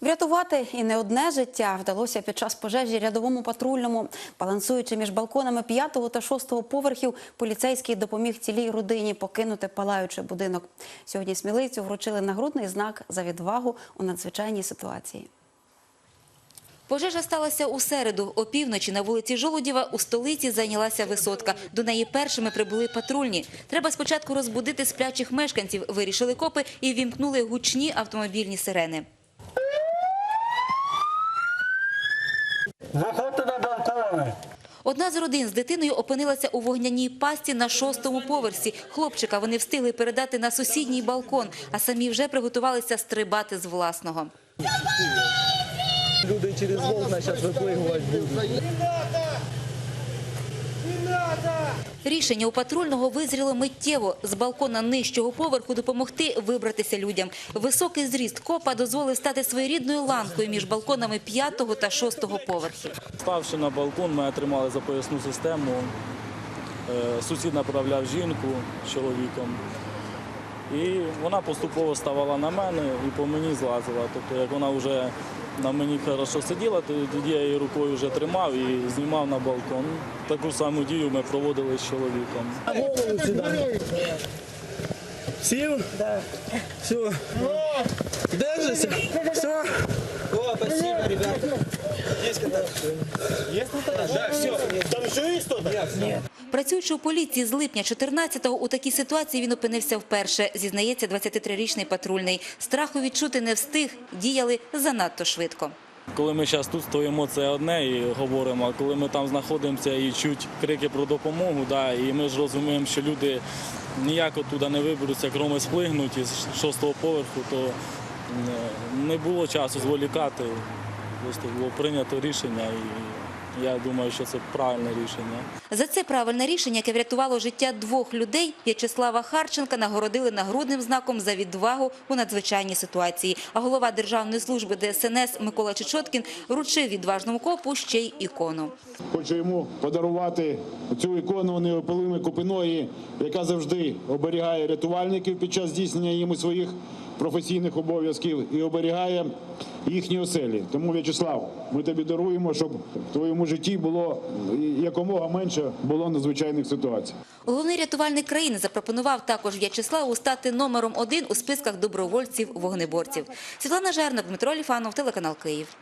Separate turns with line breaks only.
Врятувати і не одне життя вдалося під час пожежі рядовому патрульному. Балансуючи між балконами п'ятого та шостого поверхів, поліцейський допоміг цілій родині покинути палаючий будинок. Сьогодні сміливцю вручили нагрудний знак за відвагу у надзвичайній ситуації.
Пожежа сталася у середу. Опівночі на вулиці Жолудєва у столиці зайнялася висотка. До неї першими прибули патрульні. Треба спочатку розбудити сплячих мешканців, вирішили копи і вімкнули гучні автомобільні сирени.
Заходьте на балкони.
Одна з родин з дитиною опинилася у вогняній пасті на шостому поверсі. Хлопчика вони встигли передати на сусідній балкон, а самі вже приготувалися стрибати з власного.
Люди через вогна зараз виплигувати будуть.
Рішення у патрульного визріло миттєво. З балкона нижчого поверху допомогти вибратися людям. Високий зріст копа дозволив стати своєрідною ланкою між балконами п'ятого та шостого поверхів.
Ставши на балкон, ми отримали запоясну систему. Е, Сусід направляв жінку чоловіком. І вона поступово ставала на мене і по мені злазила. Тобто, як вона вже на мені хорошо сиділа, то тоді я її рукою вже тримав і знімав на балкон. Таку саму дію ми проводили з чоловіком.
Голову сюди. Сів? Так. Все. Держися. Все. О, спасибо, ребята. Есть контакт? Есть контакт? Да, все. Там еще есть кто-то? Нет.
Працюючи у поліції з липня 14-го, у такій ситуації він опинився вперше, зізнається 23-річний патрульний. Страху відчути не встиг, діяли занадто швидко.
Коли ми зараз тут стоїмо, це одне і говоримо, а коли ми там знаходимося і чуть крики про допомогу, да, і ми ж розуміємо, що люди ніяк оттуда не виберуться, крім сплигнуть із шостого поверху, то не було часу зволікати. Просто було прийнято рішення, і я думаю, що це правильне рішення.
За це правильне рішення, яке врятувало життя двох людей, В'ячеслава Харченка нагородили нагрудним знаком за відвагу у надзвичайній ситуації. А голова Державної служби ДСНС Микола Чечоткін вручив відважному копу ще й ікону.
Хочу йому подарувати цю ікону неопалими купиної, яка завжди оберігає рятувальників під час здійснення їм своїх професійних обов'язків і оберігає їхні оселі. Тому, В'ячеслав, ми тобі даруємо, щоб в твоєму житті було якомога менше було надзвичайних ситуацій.
Головний рятувальник країни запропонував також В'ячеславу стати номером один у списках добровольців-вогнеборців. Світлана Жернок, Дмитро Ліфанов, телеканал Київ.